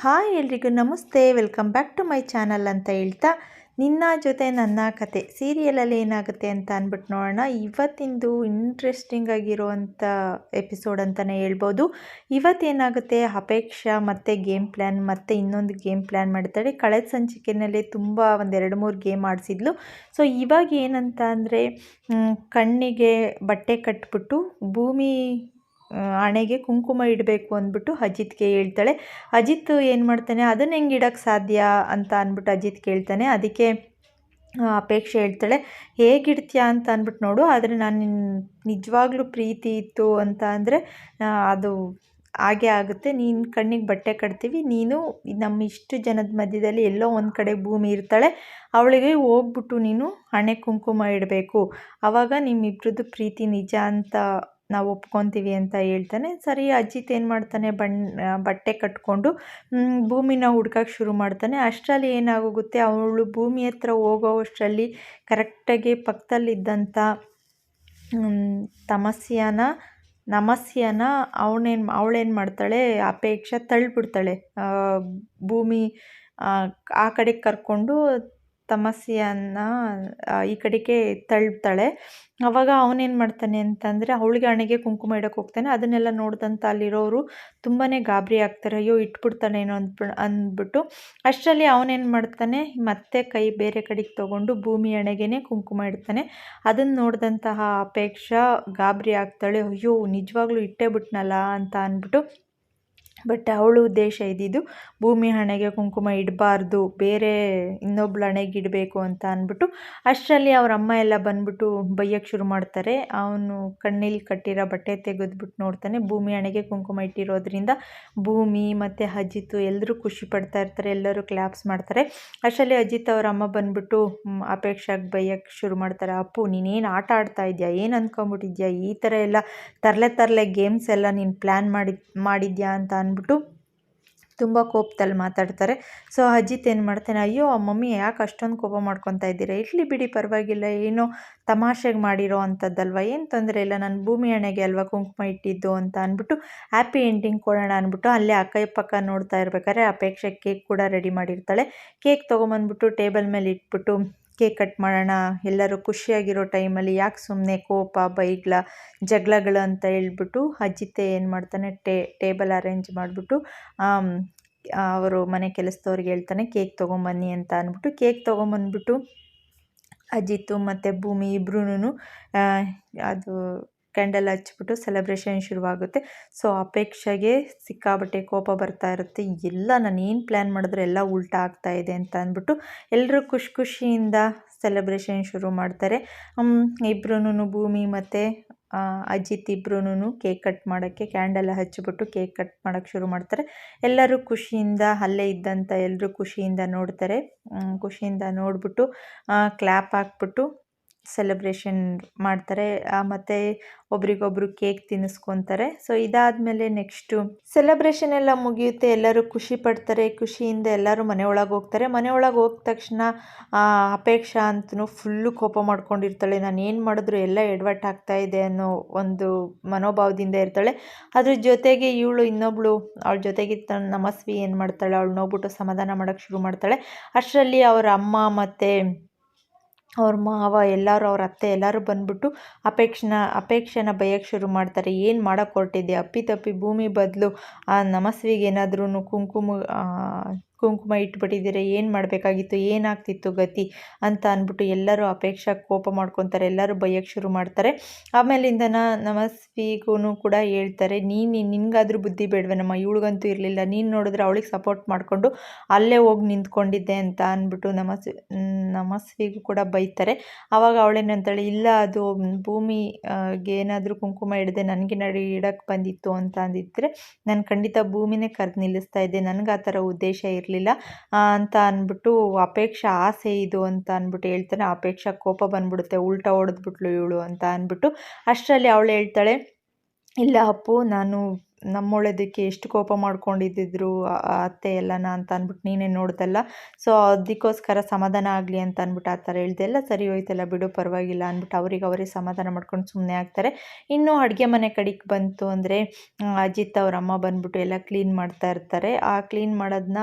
Hi ಎಲ್ರಿಗೂ ನಮಸ್ತೆ. Welcome back to my channel ಅಂತ ಹೇಳ್ತಾ, ನಿನ್ನ ಜೊತೆ ನನ್ನ ಕತೆ. ಸೀರಿಯಲಲ್ಲಿ ಏನಾಗುತ್ತೆ ಅಂತ ಅಂದ್ಬಿಟ್ಟು ನೋಡೋಣ. ಇವತ್ತಿಂದು ಇಂಟ್ರೆಸ್ಟಿಂಗ್ ಆಗಿರುವಂಥ ಎಪಿಸೋಡ್ ಅಂತಲೇ ಹೇಳ್ಬೋದು. ಇವತ್ತೇನಾಗುತ್ತೆ? ಅಪೇಕ್ಷಾ ಮತ್ತು ಗೇಮ್ ಪ್ಲ್ಯಾನ್ ಮತ್ತು ಇನ್ನೊಂದು ಗೇಮ್ ಪ್ಲ್ಯಾನ್ ಮಾಡ್ತಾಳೆ. ಕಳೆದ ಸಂಚಿಕೆಯಲ್ಲೇ ತುಂಬ ಒಂದೆರಡು ಮೂರು ಗೇಮ್ ಆಡಿಸಿದ್ಲು. ಸೊ ಇವಾಗ ಏನಂತ ಅಂದರೆ ಕಣ್ಣಿಗೆ ಬಟ್ಟೆ ಕಟ್ಬಿಟ್ಟು ಭೂಮಿ ಹಣೆಗೆ ಕುಂಕುಮ ಇಡಬೇಕು ಅಂದ್ಬಿಟ್ಟು ಅಜಿತ್ಗೆ ಹೇಳ್ತಾಳೆ. ಅಜಿತ್ ಏನು ಮಾಡ್ತಾನೆ, ಅದನ್ನ ಹೆಂಗೆ ಇಡೋಕ್ಕೆ ಸಾಧ್ಯ ಅಂತ ಅಂದ್ಬಿಟ್ಟು ಅಜಿತ್ ಕೇಳ್ತಾನೆ. ಅದಕ್ಕೆ ಅಪೇಕ್ಷೆ ಹೇಳ್ತಾಳೆ ಹೇಗಿಡ್ತೀಯಾ ಅಂತ ಅಂದ್ಬಿಟ್ಟು ನೋಡು, ಆದರೆ ನಾನು ನಿಜವಾಗ್ಲೂ ಪ್ರೀತಿ ಇತ್ತು ಅಂತ ಅಂದರೆ ಅದು ಹಾಗೆ ಆಗುತ್ತೆ. ನೀನು ಕಣ್ಣಿಗೆ ಬಟ್ಟೆ ಕಟ್ತೀವಿ, ನೀನು ನಮ್ಮ ಇಷ್ಟು ಜನದ ಮಧ್ಯದಲ್ಲಿ ಎಲ್ಲೋ ಒಂದು ಕಡೆ ಭೂಮಿ ಇರ್ತಾಳೆ, ಅವಳಿಗೆ ಹೋಗ್ಬಿಟ್ಟು ನೀನು ಹಣೆ ಕುಂಕುಮ ಇಡಬೇಕು. ಆವಾಗ ನಿಮ್ಮಿಬ್ರದ್ದು ಪ್ರೀತಿ ನಿಜ ಅಂತ ನಾವು ಒಪ್ಕೊತೀವಿ ಅಂತ ಹೇಳ್ತಾನೆ. ಸರಿ ಅಜಿತ್ ಏನು ಮಾಡ್ತಾನೆ? ಬಣ್ಣ ಬಟ್ಟೆ ಕಟ್ಕೊಂಡು ಭೂಮಿನ ಹುಡ್ಕಕ್ಕೆ ಶುರು ಮಾಡ್ತಾನೆ. ಅಷ್ಟರಲ್ಲಿ ಏನಾಗೋಗುತ್ತೆ? ಅವಳು ಭೂಮಿ ಹತ್ರ ಹೋಗೋವಷ್ಟರಲ್ಲಿ ಕರೆಕ್ಟಾಗಿ ಪಕ್ಕದಲ್ಲಿದ್ದಂಥ ತಮಸ್ಯಾನ ನಮಸ್ಯನ ಅವನೇನು ಅವಳೇನು ಮಾಡ್ತಾಳೆ? ಅಪೇಕ್ಷೆ ತಳ್ಳಿಬಿಡ್ತಾಳೆ ಭೂಮಿ ಆ, ಕಡೆಗೆ ಕರ್ಕೊಂಡು ತಮಸ್ಯನ ಈ ಕಡೆಗೆ ತಳ್ತಾಳೆ. ಅವಾಗ ಅವನೇನು ಮಾಡ್ತಾನೆ ಅಂತಂದರೆ ಅವಳಿಗೆ ಹಣೆಗೆ ಕುಂಕುಮ ಇಡಕ್ಕೆ ಹೋಗ್ತಾನೆ. ಅದನ್ನೆಲ್ಲ ನೋಡಿದಂಥ ಅಲ್ಲಿರೋರು ತುಂಬಾ ಗಾಬರಿ ಆಗ್ತಾರೆ. ಅಯ್ಯೋ ಇಟ್ಬಿಡ್ತಾನೇನೋ ಅಂದ್ಬಿ, ಅಂದ್ಬಿಟ್ಟು. ಅಷ್ಟರಲ್ಲಿ ಅವನೇನು ಮಾಡ್ತಾನೆ, ಮತ್ತೆ ಕೈ ಬೇರೆ ಕಡೆಗೆ ತೊಗೊಂಡು ಭೂಮಿ ಹಣೆಗೇ ಕುಂಕುಮ ಇಡ್ತಾನೆ. ಅದನ್ನು ನೋಡಿದಂತಹ ಅಪೇಕ್ಷಾ ಗಾಬರಿ ಆಗ್ತಾಳೆ. ಅಯ್ಯೋ, ನಿಜವಾಗ್ಲೂ ಇಟ್ಟೇ ಬಿಟ್ನಲ್ಲ ಅಂತ ಅಂದ್ಬಿಟ್ಟು ಬಟ್ ಅವಳು ಉದ್ದೇಶ ಇದ್ದಿದ್ದು ಭೂಮಿ ಹಣೆಗೆ ಕುಂಕುಮ ಇಡಬಾರ್ದು, ಬೇರೆ ಇನ್ನೊಬ್ಳು ಹಣೆಗೆ ಇಡಬೇಕು ಅಂತ ಅಂದ್ಬಿಟ್ಟು, ಅಷ್ಟರಲ್ಲಿ ಅವ್ರ ಅಮ್ಮ ಎಲ್ಲ ಬಂದ್ಬಿಟ್ಟು ಬೈಯಕ್ಕೆ ಶುರು ಮಾಡ್ತಾರೆ. ಅವನು ಕಣ್ಣಿಲ್ಲಿ ಕಟ್ಟಿರೋ ಬಟ್ಟೆ ತೆಗೆದ್ಬಿಟ್ಟು ನೋಡ್ತಾನೆ, ಭೂಮಿ ಹಣೆಗೆ ಕುಂಕುಮ ಇಟ್ಟಿರೋದ್ರಿಂದ ಭೂಮಿ ಮತ್ತು ಅಜಿತ್ ಎಲ್ಲರೂ ಖುಷಿ ಪಡ್ತಾ ಇರ್ತಾರೆ, ಎಲ್ಲರೂ ಕ್ಲಾಪ್ಸ್ ಮಾಡ್ತಾರೆ. ಅಷ್ಟರಲ್ಲಿ ಅಜಿತ್ ಅವ್ರ ಅಮ್ಮ ಬಂದ್ಬಿಟ್ಟು ಅಪೇಕ್ಷಾಗೆ ಬೈಯಕ್ಕೆ ಶುರು ಮಾಡ್ತಾರೆ. ಅಪ್ಪು, ನೀನೇನು ಆಟ ಆಡ್ತಾ ಇದೆಯಾ? ಏನು ಅಂದ್ಕೊಂಬಿಟ್ಟಿದ್ಯಾ ಈ ಥರ ಎಲ್ಲ ತರಲೆ ತರಲೆ ಗೇಮ್ಸ್ ಎಲ್ಲ ನೀನು ಪ್ಲ್ಯಾನ್ ಮಾಡಿ ಮಾಡಿದ್ಯಾ? ಅಂತ ಅಂದ್ಬಿಟ್ಟು ತುಂಬ ಕೋಪದಲ್ಲಿ ಮಾತಾಡ್ತಾರೆ. ಸೊ ಅಜಿತ್ ಏನು ಮಾಡ್ತಾನೆ, ಅಯ್ಯೋ ಮಮ್ಮಿ ಯಾಕೆ ಅಷ್ಟೊಂದು ಕೋಪ ಮಾಡ್ಕೊತಾ ಇದ್ದೀರಾ? ಇಡ್ಲಿ ಬಿಡಿ, ಪರವಾಗಿಲ್ಲ, ಏನೋ ತಮಾಷೆಗೆ ಮಾಡಿರೋ ಅಂಥದ್ದಲ್ವ? ಏನು ತೊಂದರೆ ಇಲ್ಲ, ನಾನು ಭೂಮಿ ಹಣೆಗೆ ಅಲ್ವಾ ಕುಂಕುಮ ಇಟ್ಟಿದ್ದು? ಅಂತ ಅಂದ್ಬಿಟ್ಟು, ಹ್ಯಾಪಿ ಎಂಡಿಂಗ್ ಕೊಡೋಣ ಅಂದ್ಬಿಟ್ಟು ಅಲ್ಲೇ ಅಕ್ಕ ಪಕ್ಕ ನೋಡ್ತಾ ಇರ್ಬೇಕಾದ್ರೆ ಅಪೇಕ್ಷೆ ಕೇಕ್ ಕೂಡ ರೆಡಿ ಮಾಡಿರ್ತಾಳೆ. ಕೇಕ್ ತೊಗೊಂಬಂದ್ಬಿಟ್ಟು ಟೇಬಲ್ ಮೇಲೆ ಇಟ್ಬಿಟ್ಟು ಕೇಕ್ ಕಟ್ ಮಾಡೋಣ, ಎಲ್ಲರೂ ಖುಷಿಯಾಗಿರೋ ಟೈಮಲ್ಲಿ ಯಾಕೆ ಸುಮ್ಮನೆ ಕೋಪ, ಬೈಗ್ಲ ಜಗಳಗಳು ಅಂತ ಹೇಳ್ಬಿಟ್ಟು ಅಜ್ಜಿತೆ ಏನು ಮಾಡ್ತಾನೆ, ಟೇ, ಟೇಬಲ್ ಅರೇಂಜ್ ಮಾಡಿಬಿಟ್ಟು ಅವರು ಮನೆ ಕೆಲಸದವ್ರಿಗೆ ಹೇಳ್ತಾನೆ, ಕೇಕ್ ತೊಗೊಂಬನ್ನಿ ಅಂತ ಅಂದ್ಬಿಟ್ಟು, ಕೇಕ್ ತೊಗೊಂಬಂದ್ಬಿಟ್ಟು ಅಜಿತ್ತು ಮತ್ತು ಭೂಮಿ ಇಬ್ರೂ ಅದು ಕ್ಯಾಂಡಲ್ ಹಚ್ಬಿಟ್ಟು ಸೆಲೆಬ್ರೇಷನ್ ಶುರುವಾಗುತ್ತೆ. ಸೊ ಅಪೇಕ್ಷೆಗೆ ಸಿಕ್ಕಾಬಟ್ಟೆ ಕೋಪ ಬರ್ತಾ ಇರುತ್ತೆ. ಎಲ್ಲ ನಾನು ಏನು ಪ್ಲ್ಯಾನ್ ಮಾಡಿದ್ರೆ ಎಲ್ಲ ಉಲ್ಟಾ ಆಗ್ತಾ ಇದೆ ಅಂತ ಅಂದ್ಬಿಟ್ಟು ಎಲ್ಲರೂ ಖುಷಿ ಖುಷಿಯಿಂದ ಸೆಲೆಬ್ರೇಷನ್ ಶುರು ಮಾಡ್ತಾರೆ. ಇಬ್ರೂ ಭೂಮಿ ಮತ್ತು ಅಜಿತ್ ಇಬ್ರೂ ಕೇಕ್ ಕಟ್ ಮಾಡೋಕ್ಕೆ ಕ್ಯಾಂಡಲ್ ಹಚ್ಚಿಬಿಟ್ಟು ಕೇಕ್ ಕಟ್ ಮಾಡೋಕ್ಕೆ ಶುರು ಮಾಡ್ತಾರೆ. ಎಲ್ಲರೂ ಖುಷಿಯಿಂದ, ಅಲ್ಲೇ ಇದ್ದಂಥ ಎಲ್ಲರೂ ಖುಷಿಯಿಂದ ನೋಡ್ತಾರೆ. ಖುಷಿಯಿಂದ ನೋಡಿಬಿಟ್ಟು ಕ್ಲ್ಯಾಪ್ ಹಾಕ್ಬಿಟ್ಟು ಸೆಲೆಬ್ರೇಷನ್ ಮಾಡ್ತಾರೆ. ಮತ್ತು ಒಬ್ರಿಗೊಬ್ರು ಕೇಕ್ ತಿನ್ನಿಸ್ಕೊತಾರೆ. ಸೊ ಇದಾದ್ಮೇಲೆ ನೆಕ್ಸ್ಟು ಸೆಲೆಬ್ರೇಷನ್ ಎಲ್ಲ ಮುಗಿಯುತ್ತೆ. ಎಲ್ಲರೂ ಖುಷಿ ಪಡ್ತಾರೆ. ಖುಷಿಯಿಂದ ಎಲ್ಲರೂ ಮನೆ ಒಳಗೆ ಹೋಗ್ತಾರೆ. ಮನೆ ಒಳಗೆ ಹೋದ ತಕ್ಷಣ ಅಪೇಕ್ಷಾ ಅಂತೂ ಫುಲ್ಲು ಕೋಪ ಮಾಡ್ಕೊಂಡಿರ್ತಾಳೆ. ನಾನು ಏನು ಮಾಡಿದ್ರು ಎಲ್ಲ ಎಡವಟ್ಟು ಆಗ್ತಾ ಇದೆ ಅನ್ನೋ ಒಂದು ಮನೋಭಾವದಿಂದ ಇರ್ತಾಳೆ. ಅದ್ರ ಜೊತೆಗೆ ಇವಳು ಇನ್ನೊಬ್ಳು, ಅವಳ ಜೊತೆಗೆ ತನ್ನ ನಮಸ್ವಿ ಏನು ಮಾಡ್ತಾಳೆ ಅವಳು ನೋಡ್ಬಿಟ್ಟು ಸಮಾಧಾನ ಮಾಡೋಕ್ಕೆ ಶುರು ಮಾಡ್ತಾಳೆ. ಅಷ್ಟರಲ್ಲಿ ಅವರ ಅಮ್ಮ ಮತ್ತು ಅವ್ರ ಮಾವ, ಎಲ್ಲರೂ ಅವ್ರ ಅತ್ತೆ ಎಲ್ಲರೂ ಬಂದ್ಬಿಟ್ಟು ಅಪೇಕ್ಷನ ಅಪೇಕ್ಷೆನ ಬಯಕ್ಕೆ ಶುರು ಮಾಡ್ತಾರೆ. ಏನು ಮಾಡೋಕ್ಕೆ ಹೊರಟಿದ್ದೆ ಅಪ್ಪಿತಪ್ಪಿ ಭೂಮಿ ಬದಲು ಆ ನಮಸ್ವಿಗೆ ಏನಾದ್ರೂ ಕುಂಕುಮ ಕುಂಕುಮ ಇಟ್ಬಿಟ್ಟಿದ್ದೀರಾ? ಏನು ಮಾಡಬೇಕಾಗಿತ್ತು? ಏನಾಗ್ತಿತ್ತು ಗತಿ ಅಂತ ಅಂದ್ಬಿಟ್ಟು ಎಲ್ಲರೂ ಅಪೇಕ್ಷೆ ಕೋಪ ಮಾಡ್ಕೊತಾರೆ. ಎಲ್ಲರೂ ಬೈಯಕ್ಕೆ ಶುರು ಮಾಡ್ತಾರೆ. ಆಮೇಲಿಂದ ನಮಸ್ವಿಗೂ ಕೂಡ ಹೇಳ್ತಾರೆ ನೀನು ನಿನಗಾದ್ರೂ ಬುದ್ಧಿ ಬೇಡವೇನಮ್ಮ ಇವಳಿಗಂತೂ ಇರಲಿಲ್ಲ. ನೀನು ನೋಡಿದ್ರೆ ಅವಳಿಗೆ ಸಪೋರ್ಟ್ ಮಾಡಿಕೊಂಡು ಅಲ್ಲೇ ಹೋಗಿ ನಿಂತ್ಕೊಂಡಿದ್ದೆ ಅಂತ ಅಂದ್ಬಿಟ್ಟು ನಮಸ್ ನಮಸ್ವಿಗೂ ಕೂಡ ಬೈತಾರೆ. ಆವಾಗ ಅವಳೇನಂತಾಳೆ ಇಲ್ಲ ಅದು ಭೂಮಿ ಆ, ಏನಾದರೂ ಕುಂಕುಮ ಇಡದೆ ನನಗೆ ನಡಿ ಇಡಕ್ಕೆ ಬಂದಿತ್ತು ಅಂತ ಅಂದಿದ್ದರೆ ನಾನು ಖಂಡಿತ ಭೂಮಿನೇ ಕರೆದು ನಿಲ್ಲಿಸ್ತಾ ಇದ್ದೆ. ನನಗೆ ಆ ಥರ ಉದ್ದೇಶ ಇರಲಿಲ್ಲ. ಅಂತ ಅಂದ್ಬಿಟ್ಟು ಅಪೇಕ್ಷೆ ಆಸೆ ಇದು ಅಂತ ಅಂದ್ಬಿಟ್ಟು ಹೇಳ್ತಾನೆ. ಅಪೇಕ್ಷೆ ಕೋಪ ಬಂದ್ಬಿಡುತ್ತೆ. ಉಲ್ಟಾ ಹೊಡೆದ್ಬಿಟ್ಲು ಇವಳು ಅಂತ ಅಂದ್ಬಿಟ್ಟು ಅಷ್ಟರಲ್ಲಿ ಅವಳು ಹೇಳ್ತಾಳೆ, ಇಲ್ಲ ಅಪ್ಪು, ನಾನು ನಮ್ಮೊಳ್ಳೇದಕ್ಕೆ ಎಷ್ಟು ಕೋಪ ಮಾಡ್ಕೊಂಡಿದ್ದಿದ್ರು ಅತ್ತೆ ಎಲ್ಲನ ಅಂತ ಅಂದ್ಬಿಟ್ಟು ನೀನೇ ನೋಡ್ದಲ್ಲ. ಸೊ, ಅದಕ್ಕೋಸ್ಕರ ಸಮಾಧಾನ ಆಗಲಿ ಅಂತ ಅಂದ್ಬಿಟ್ಟು ಆ ಥರ ಹೇಳ್ದೆ, ಎಲ್ಲ ಸರಿ ಹೋಯ್ತಲ್ಲ ಬಿಡು, ಪರವಾಗಿಲ್ಲ ಅಂದ್ಬಿಟ್ಟು ಅವ್ರಿಗೆ ಅವರೇ ಸಮಾಧಾನ ಮಾಡ್ಕೊಂಡು ಸುಮ್ಮನೆ ಆಗ್ತಾರೆ. ಇನ್ನು ಅಡುಗೆ ಮನೆ ಕಡೆಗೆ ಬಂತು ಅಂದರೆ ಅಜಿತ್ ಅವ್ರ ಅಮ್ಮ ಬಂದ್ಬಿಟ್ಟು ಎಲ್ಲ ಕ್ಲೀನ್ ಮಾಡ್ತಾ ಇರ್ತಾರೆ. ಆ ಕ್ಲೀನ್ ಮಾಡೋದನ್ನ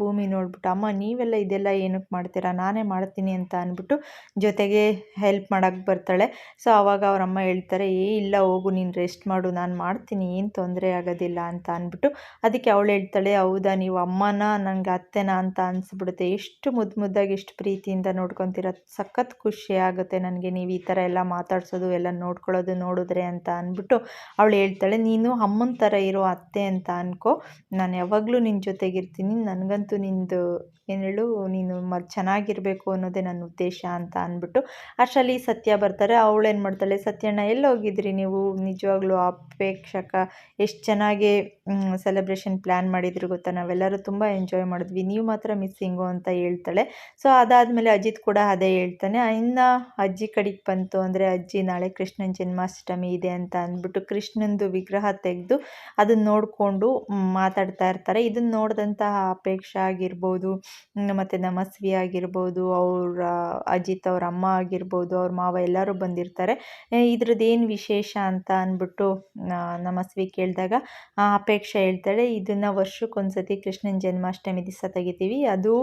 ಭೂಮಿ ನೋಡ್ಬಿಟ್ಟು, ಅಮ್ಮ, ನೀವೆಲ್ಲ ಇದೆಲ್ಲ ಏನಕ್ಕೆ ಮಾಡ್ತೀರಾ? ನಾನೇ ಮಾಡ್ತೀನಿ ಅಂತ ಅಂದ್ಬಿಟ್ಟು ಜೊತೆಗೆ ಹೆಲ್ಪ್ ಮಾಡೋಕ್ಕೆ ಬರ್ತಾಳೆ. ಸೊ ಆವಾಗ ಅವ್ರ ಅಮ್ಮ ಹೇಳ್ತಾರೆ, ಏ, ಇಲ್ಲ ಹೋಗು, ನೀನು ರೆಸ್ಟ್ ಮಾಡು, ನಾನು ಮಾಡ್ತೀನಿ, ಏನು ತೊಂದರೆ ಆಗೋದಿಲ್ಲ ಅಂತ ಅಂದ್ಬಿಟ್ಟು ಅದಕ್ಕೆ ಅವಳು ಹೇಳ್ತಾಳೆ, ಹೌದಾ, ನೀವು ಅಮ್ಮನ ನನಗೆ ಅತ್ತೆನ ಅಂತ ಅನಿಸ್ಬಿಡುತ್ತೆ. ಎಷ್ಟು ಮುದ್ದು ಮುದ್ದಾಗಿ ಎಷ್ಟು ಪ್ರೀತಿಯಿಂದ ನೋಡ್ಕೊತೀರ. ಸಖತ್ ಖುಷಿ ಆಗುತ್ತೆ ನನಗೆ. ನೀವು ಈ ಥರ ಎಲ್ಲ ಮಾತಾಡ್ಸೋದು, ಎಲ್ಲ ನೋಡ್ಕೊಳ್ಳೋದು ನೋಡಿದ್ರೆ ಅಂತ ಅಂದ್ಬಿಟ್ಟು ಅವಳು ಹೇಳ್ತಾಳೆ, ನೀನು ಅಮ್ಮನ ಥರ ಇರೋ ಅತ್ತೆ ಅಂತ ಅನ್ಕೋ. ನಾನು ಯಾವಾಗಲೂ ನಿನ್ನ ಜೊತೆಗಿರ್ತೀನಿ. ನನಗಂತೂ ನಿಂದು ಏನು ಹೇಳು, ನೀನು ಮ ಚೆನ್ನಾಗಿರಬೇಕು ಅನ್ನೋದೇ ನನ್ನ ಉದ್ದೇಶ ಅಂತ ಅಂದ್ಬಿಟ್ಟು ಅಷ್ಟರಲ್ಲಿ ಸತ್ಯ ಬರ್ತಾರೆ. ಅವಳೇನು ಮಾಡ್ತಾಳೆ, ಸತ್ಯಣ್ಣ, ಎಲ್ಲೋಗಿದ್ರಿ ನೀವು? ನಿಜವಾಗ್ಲೂ ಅಪೇಕ್ಷಕ ಎಷ್ಟು ಚೆನ್ನಾಗಿ ಸೆಲೆಬ್ರೇಷನ್ ಪ್ಲ್ಯಾನ್ ಮಾಡಿದ್ರು ಗೊತ್ತಾ? ನಾವೆಲ್ಲರೂ ತುಂಬ ಎಂಜಾಯ್ ಮಾಡಿದ್ವಿ. ನೀವು ಮಾತ್ರ ಮಿಸ್ಸಿಂಗು ಅಂತ ಹೇಳ್ತಾಳೆ. ಸೊ ಅದಾದಮೇಲೆ ಅಜಿತ್ ಕೂಡ ಅದೇ ಹೇಳ್ತಾನೆ. ಇನ್ನು ಅಜ್ಜಿ ಕಡೆಗೆ ಬಂತು ಅಂದರೆ ಅಜ್ಜಿ ನಾಳೆ ಕೃಷ್ಣನ ಜನ್ಮಾಷ್ಟಮಿ ಇದೆ ಅಂತ ಅಂದ್ಬಿಟ್ಟು ಕೃಷ್ಣಂದು ವಿಗ್ರಹ ತೆಗೆದು ಅದನ್ನು ನೋಡಿಕೊಂಡು ಮಾತಾಡ್ತಾ ಇರ್ತಾರೆ. ಇದನ್ನು ನೋಡಿದಂತಹ ಅಪೇಕ್ಷೆ ಆಗಿರ್ಬೋದು ಮತ್ತು ನಮಸ್ವಿ ಆಗಿರ್ಬೋದು, ಅವ್ರ, ಅಜಿತ್ ಅವ್ರ ಅಮ್ಮ ಆಗಿರ್ಬೋದು, ಅವ್ರ ಮಾವ ಎಲ್ಲರೂ ಬಂದಿರ್ತಾರೆ. ಇದ್ರದ್ದು ಏನು ವಿಶೇಷ ಅಂತ ಅಂದ್ಬಿಟ್ಟು ನಮಸ್ವಿ ಕೇಳಿದಾಗ ಅಪೇಕ್ಷೆ ಹೇಳ್ತಾಳೆ, ಇದನ್ನು ವರ್ಷಕ್ಕೊಂದ್ಸತಿ ಕೃಷ್ಣನ ಜನ್ಮಾಷ್ಟಮಿ ದಿವಸ ತೆಗಿತೀವಿ. ಅದು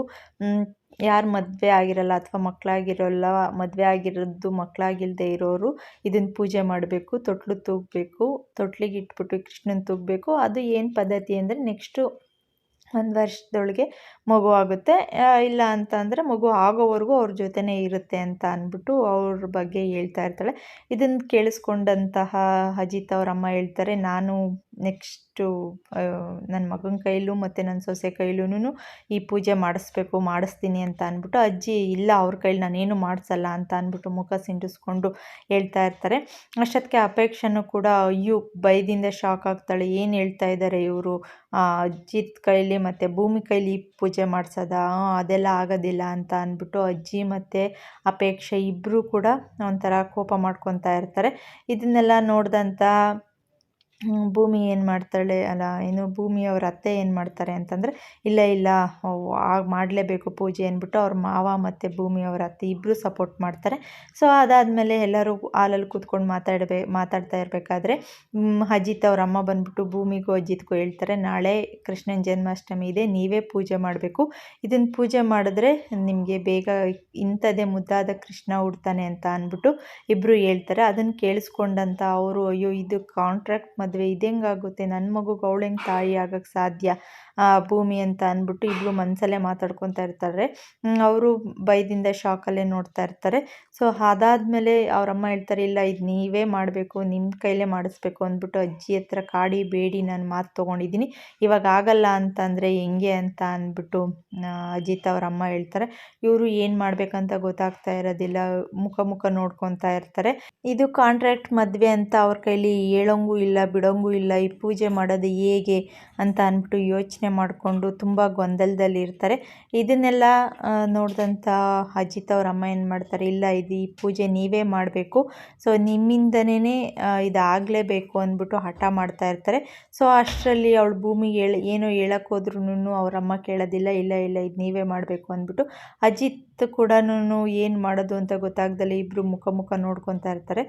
ಯಾರು ಮದುವೆ ಆಗಿರಲ್ಲ ಅಥವಾ ಮಕ್ಕಳಾಗಿರೋಲ್ಲ ಮದುವೆ ಆಗಿರೋದು ಮಕ್ಕಳಾಗಿಲ್ಲದೆ ಇರೋರು ಇದನ್ನು ಪೂಜೆ ಮಾಡಬೇಕು, ತೊಟ್ಲು ತೂಗಬೇಕು, ತೊಟ್ಲಿಗೆ ಇಟ್ಬಿಟ್ಟು ಕೃಷ್ಣನ ತೂಗಬೇಕು. ಅದು ಏನು ಪದ್ಧತಿ ಅಂದರೆ ನೆಕ್ಸ್ಟು ಒಂದು ವರ್ಷದೊಳಗೆ ಮಗು ಆಗುತ್ತೆ. ಇಲ್ಲ ಅಂತ ಅಂದರೆ ಮಗು ಆಗೋವರೆಗೂ ಅವ್ರ ಜೊತೆನೇ ಇರುತ್ತೆ ಅಂತ ಅಂದ್ಬಿಟ್ಟು ಅವ್ರ ಬಗ್ಗೆ ಹೇಳ್ತಾ ಇರ್ತಾಳೆ. ಇದನ್ನು ಕೇಳಿಸ್ಕೊಂಡಂತಹ ಅಜಿತ್ ಅವರಮ್ಮ ಹೇಳ್ತಾರೆ, ನಾನು ನೆಕ್ಸ್ಟು ನನ್ನ ಮಗನ ಕೈಲೂ ಮತ್ತು ನನ್ನ ಸೊಸೆ ಕೈಲೂ ಈ ಪೂಜೆ ಮಾಡಿಸ್ಬೇಕು, ಮಾಡಿಸ್ತೀನಿ ಅಂತ ಅಂದ್ಬಿಟ್ಟು ಅಜ್ಜಿ, ಇಲ್ಲ ಅವ್ರ ಕೈಲಿ ನಾನೇನು ಮಾಡಿಸಲ್ಲ ಅಂತ ಅಂದ್ಬಿಟ್ಟು ಮುಖ ಸಿಂಡಿಸ್ಕೊಂಡು ಹೇಳ್ತಾ ಇರ್ತಾರೆ. ಅಷ್ಟೊತ್ತಿಗೆ ಅಪೇಕ್ಷೆನೂ ಕೂಡ, ಅಯ್ಯೋ, ಭಯದಿಂದ ಶಾಕ್ ಆಗ್ತಾಳೆ. ಏನು ಹೇಳ್ತಾ ಇದ್ದಾರೆ ಇವರು? ಅಜ್ಜಿತ್ ಕೈಲಿ ಮತ್ತು ಭೂಮಿ ಕೈಲಿ ಪೂಜೆ ಮಾಡಿಸೋದ? ಅದೆಲ್ಲ ಆಗೋದಿಲ್ಲ ಅಂತ ಅಂದ್ಬಿಟ್ಟು ಅಜ್ಜಿ ಮತ್ತು ಅಪೇಕ್ಷೆ ಇಬ್ಬರೂ ಕೂಡ ಒಂಥರ ಕೋಪ ಮಾಡ್ಕೊತಾ ಇರ್ತಾರೆ. ಇದನ್ನೆಲ್ಲ ನೋಡಿದಂಥ ಭೂಮಿ ಏನು ಮಾಡ್ತಾಳೆ ಅಲ್ಲ ಏನು ಭೂಮಿ ಅವ್ರ ಅತ್ತೆ ಏನು ಮಾಡ್ತಾರೆ ಅಂತಂದರೆ, ಇಲ್ಲ ಇಲ್ಲ ಮಾಡಲೇಬೇಕು ಪೂಜೆ ಅಂದ್ಬಿಟ್ಟು ಅವ್ರ ಮಾವ ಮತ್ತು ಭೂಮಿ ಅವ್ರ ಅತ್ತೆ ಇಬ್ಬರು ಸಪೋರ್ಟ್ ಮಾಡ್ತಾರೆ. ಸೊ ಅದಾದಮೇಲೆ ಎಲ್ಲರೂ ಹಾಲಲ್ಲಿ ಕೂತ್ಕೊಂಡು ಮಾತಾಡಬೇ, ಮಾತಾಡ್ತಾ ಇರಬೇಕಾದ್ರೆ ಅಜಿತ್ ಅವ್ರ ಅಮ್ಮ ಬಂದ್ಬಿಟ್ಟು ಭೂಮಿಗೂ ಅಜಿತ್ಗೂ ಹೇಳ್ತಾರೆ, ನಾಳೆ ಕೃಷ್ಣನ ಜನ್ಮಾಷ್ಟಮಿ ಇದೆ, ನೀವೇ ಪೂಜೆ ಮಾಡಬೇಕು. ಇದನ್ನು ಪೂಜೆ ಮಾಡಿದ್ರೆ ನಿಮಗೆ ಬೇಗ ಇಂಥದ್ದೇ ಮುದ್ದಾದ ಕೃಷ್ಣ ಹುಡ್ತಾನೆ ಅಂತ ಅಂದ್ಬಿಟ್ಟು ಇಬ್ಬರು ಹೇಳ್ತಾರೆ. ಅದನ್ನು ಕೇಳಿಸ್ಕೊಂಡಂಥ ಅವರು, ಅಯ್ಯೋ, ಇದು ಕಾಂಟ್ರಾಕ್ಟ್ ಮದುವೆ ಇದೆಂಗಾಗುತ್ತೆ ನನ್ನ ಮಗುಗೆ ಅವಳು ತಾಯಿ ಆಗೋಕ್ಕೆ ಸಾಧ್ಯ. ಭೂಮಿ ಅಂತ ಅಂದ್ಬಿಟ್ಟು ಇಬ್ಬರು ಮನಸಲ್ಲೇ ಮಾತಾಡ್ಕೊತಾ ಇರ್ತಾರೆ. ಅವರು ಭಯದಿಂದ ಶಾಕಲ್ಲೇ ನೋಡ್ತಾ ಇರ್ತಾರೆ. ಸೊ, ಅದಾದಮೇಲೆ ಅವರಮ್ಮ ಹೇಳ್ತಾರೆ, ಇಲ್ಲ, ಇದು ನೀವೇ ಮಾಡಬೇಕು ನಿಮ್ಮ ಕೈಲೇ ಮಾಡಿಸ್ಬೇಕು, ಅಂದ್ಬಿಟ್ಟು ಅಜ್ಜಿ ಹತ್ರ ಕಾಡಿ ಬೇಡಿ, ನಾನು ಮಾತು ತೊಗೊಂಡಿದ್ದೀನಿ ಇವಾಗ ಆಗಲ್ಲ ಅಂತಂದರೆ ಹೆಂಗೆ ಅಂತ ಅಂದ್ಬಿಟ್ಟು ಅಜಿತ್ ಅವ್ರ ಅಮ್ಮ ಹೇಳ್ತಾರೆ, ಇವರು ಏನು ಮಾಡಬೇಕಂತ ಗೊತ್ತಾಗ್ತಾ ಇರೋದಿಲ್ಲ. ಮುಖ ಮುಖ ನೋಡ್ಕೊತಾ ಇರ್ತಾರೆ. ಇದು ಕಾಂಟ್ರಾಕ್ಟ್ ಮದುವೆ ಅಂತ ಅವ್ರ ಕೈಲಿ ಹೇಳೋಂಗೂ ಇಲ್ಲ ಬಿಡೋಂಗೂ ಇಲ್ಲ, ಈ ಪೂಜೆ ಮಾಡೋದು ಹೇಗೆ ಅಂತ ಅಂದ್ಬಿಟ್ಟು ಯೋಚನೆ ಮಾಡಿಕೊಂಡು ತುಂಬ ಗೊಂದಲದಲ್ಲಿ ಇರ್ತಾರೆ. ಇದನ್ನೆಲ್ಲ ನೋಡಿದಂಥ ಅಜಿತ್ ಅವ್ರ ಅಮ್ಮ ಏನು ಮಾಡ್ತಾರೆ, ಇಲ್ಲ, ಇದು ಈ ಪೂಜೆ ನೀವೇ ಮಾಡಬೇಕು. ಸೊ ನಿಮ್ಮಿಂದನೇ ಇದಾಗಲೇಬೇಕು ಅಂದ್ಬಿಟ್ಟು ಹಠ ಮಾಡ್ತಾ ಇರ್ತಾರೆ. ಸೊ, ಅಷ್ಟರಲ್ಲಿ ಅವಳು ಭೂಮಿಗೆ ಹೇಳಿ, ಏನೋ ಹೋದ್ರೂ ಅವರಮ್ಮ ಕೇಳೋದಿಲ್ಲ, ಇಲ್ಲ ಇಲ್ಲ, ಇದು ನೀವೇ ಮಾಡಬೇಕು ಅಂದ್ಬಿಟ್ಟು ಅಜಿತ್ ಕೂಡ ಏನು ಮಾಡೋದು ಅಂತ ಗೊತ್ತಾಗ್ದಲೆ ಇಬ್ಬರು ಮುಖ ಮುಖ ನೋಡ್ಕೊತಾ ಇರ್ತಾರೆ.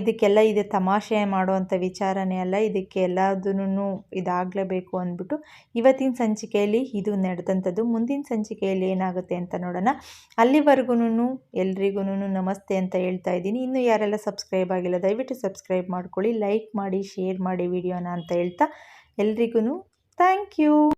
ಇದಕ್ಕೆಲ್ಲ ಇದೆ ತಮಾಷೆ ಮಾಡುವಂಥ ವಿಚಾರನೇ ಇದಕ್ಕೆ ಎಲ್ಲದನ್ನೂ ಇದಾಗಲೇಬೇಕು ಅಂದ್ಬಿಟ್ಟು ಇವತ್ತಿನ ಸಂಚಿಕೆಯಲ್ಲಿ ಇದು ನಡೆದಂಥದ್ದು. ಮುಂದಿನ ಸಂಚಿಕೆಯಲ್ಲಿ ಏನಾಗುತ್ತೆ ಅಂತ ನೋಡೋಣ. ಅಲ್ಲಿವರೆಗೂ ಎಲ್ರಿಗೂ ನಮಸ್ತೆ ಅಂತ ಹೇಳ್ತಾ ಇದ್ದೀನಿ. ಇನ್ನು ಯಾರೆಲ್ಲ ಸಬ್ಸ್ಕ್ರೈಬ್ ಆಗಿಲ್ಲ, ದಯವಿಟ್ಟು ಸಬ್ಸ್ಕ್ರೈಬ್ ಮಾಡ್ಕೊಳ್ಳಿ, ಲೈಕ್ ಮಾಡಿ, ಶೇರ್ ಮಾಡಿ ವಿಡಿಯೋನ ಅಂತ ಹೇಳ್ತಾ ಎಲ್ರಿಗೂ ಥ್ಯಾಂಕ್ ಯು.